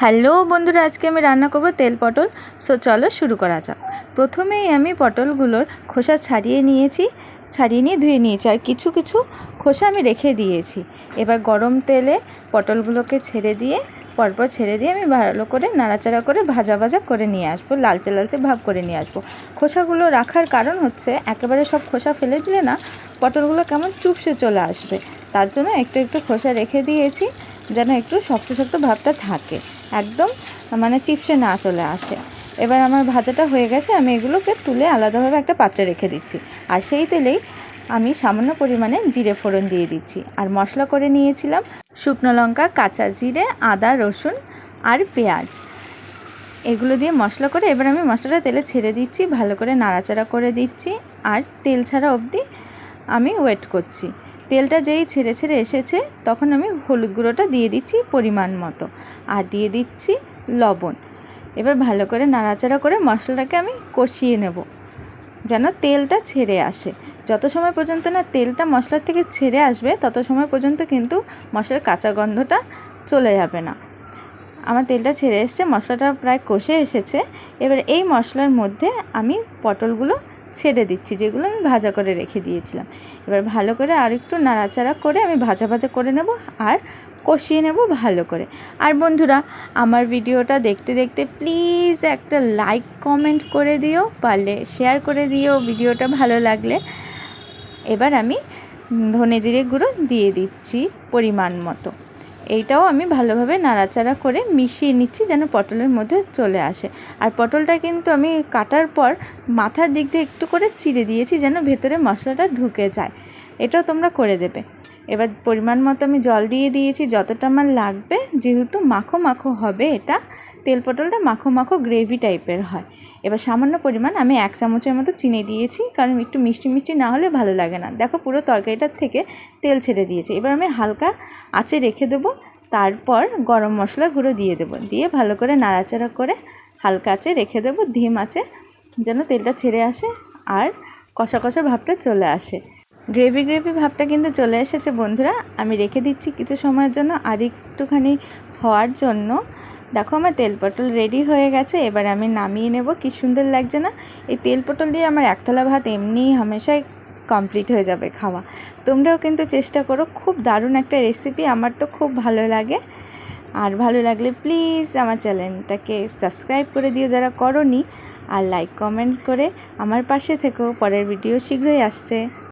Hello বন্ধুরা, আজকে আমি রান্না করব তেল পটল। সো চলো শুরু করা যাক। প্রথমেই আমি পটলগুলোর খোসা ছাড়িয়ে নিয়েছি, ছাড়িয়ে নিয়ে ধুয়ে নিয়েছি, আর কিছু কিছু খোসা আমি রেখে দিয়েছি। এবার গরম তেলে পটলগুলোকে ছেড়ে দিয়ে, পরপর ছেড়ে দিয়ে আমি ভালো করে নাড়াচাড়া করে ভাজা ভাজা করে নিয়ে আসব, লালচে লালচে ভাব করে নিয়ে আসব। খোসাগুলো রাখার কারণ হচ্ছে, একেবারে সব খোসা ফেলে দিলে না, পটলগুলো কেমন চুপসে চলে আসবে। তার জন্য একটু একটু খোসা রেখে দিয়েছি, যেন একটু শক্ত শক্ত ভাবটা থাকে। একদম মানে চিপসে না চলে আসে। এবার আমার ভাজাটা হয়ে গেছে, আমি এগুলোকে তুলে আলাদাভাবে একটা পাত্রে রেখে দিচ্ছি। আর সেই তেলেই আমি সামান্য পরিমাণে জিরে ফোড়ন দিয়ে দিচ্ছি। আর মশলা করে নিয়েছিলাম শুকনো লঙ্কা, কাঁচা জিরে, আদা, রসুন আর পেঁয়াজ। এগুলো দিয়ে মশলা করে এবার আমি মশলাটা তেলে ছেড়ে দিচ্ছি, ভালো করে নাড়াচাড়া করে দিচ্ছি। আর তেল ছাড়া অবধি আমি ওয়েট করছি। তেলটা যেই ছেড়ে ছেড়ে এসেছে, তখন আমি হলুদ গুঁড়োটা দিয়ে দিচ্ছি পরিমাণ মতো। আর দিয়ে দিচ্ছি লবণ। এবার ভালো করে নাড়াচাড়া করে মশলাটাকে আমি কষিয়ে নেব, যেন তেলটা ছেড়ে আসে। যত সময় পর্যন্ত না তেলটা মশলার থেকে ছেড়ে আসবে, তত সময় পর্যন্ত কিন্তু মশলার কাঁচা গন্ধটা চলে যাবে না। আমার তেলটা ছেড়ে এসছে, মশলাটা প্রায় কষে এসেছে। এবার এই মশলার মধ্যে আমি পটলগুলো ছেড়ে দিচ্ছি, যেগুলো আমি ভাজা করে রেখে দিয়েছিলাম। এবার ভালো করে আর একটু নাড়াচাড়া করে আমি ভাজা ভাজা করে নেব আর কষিয়ে নেব ভালো করে। আর বন্ধুরা, আমার ভিডিওটা দেখতে দেখতে প্লিজ একটা লাইক, কমেন্ট করে দিও, পারলে শেয়ার করে দিও ভিডিওটা ভালো লাগলে। এবার আমি ধনে জিরে গুঁড়ো দিয়ে দিচ্ছি পরিমাণ মতো। এইটাও আমি ভালোভাবে নাড়াচাড়া করে মিশিয়ে নিচ্ছি যেন পটলের মধ্যে চলে আসে। আর পটলটা কিন্তু আমি কাটার পর মাথার দিক দিয়ে একটু করে চিড়ে দিয়েছি যেন ভেতরে মশলাটা ঢুকে যায়। এটাও তোমরা করে দেবে। এবার পরিমাণ মতো আমি জল দিয়ে দিয়েছি, যতটা আমার লাগবে, যেহেতু মাখো মাখো হবে এটা, তেল পটলটা মাখো মাখো গ্রেভি টাইপের হয়। এবার সামান্য পরিমাণ আমি এক চামচের মতো চিনি দিয়েছি, কারণ একটু মিষ্টি মিষ্টি না হলে ভালো লাগে না। দেখো পুরো তরকারিটার থেকে তেল ছেড়ে দিয়েছি। এবার আমি হালকা আঁচে রেখে দেবো, তারপর গরম মশলা গুঁড়ো দিয়ে দেবো। দিয়ে ভালো করে নাড়াচাড়া করে হালকা আঁচে রেখে দেবো, ধিম আঁচে, যেন তেলটা ছেড়ে আসে আর কষা কষা ভাবটা চলে আসে। গ্রেভি গ্রেভি ভাবটা কিন্তু চলে এসেছে, বন্ধুরা। আমি রেখে দিচ্ছি কিছু সময়ের জন্য, আর একটুখানি হওয়ার জন্য। দেখো, আমার তেল পটল রেডি হয়ে গেছে। এবার আমি নামিয়ে নেব। কি সুন্দর লাগছে না? এই তেল পটল দিয়ে আমার একতলা ভাত এমনিই হামেশাই কমপ্লিট হয়ে যাবে খাওয়া। তোমরাও কিন্তু চেষ্টা করো। খুব দারুণ একটা রেসিপি আমার তো খুব ভালো লাগে। আর ভালো লাগলে প্লিজ আমার চ্যানেলটাকে সাবস্ক্রাইব করে দিও যারা করনি। আর লাইক কমেন্ট করে আমার পাশে থেকেও পরের ভিডিও শীঘ্রই আসছে।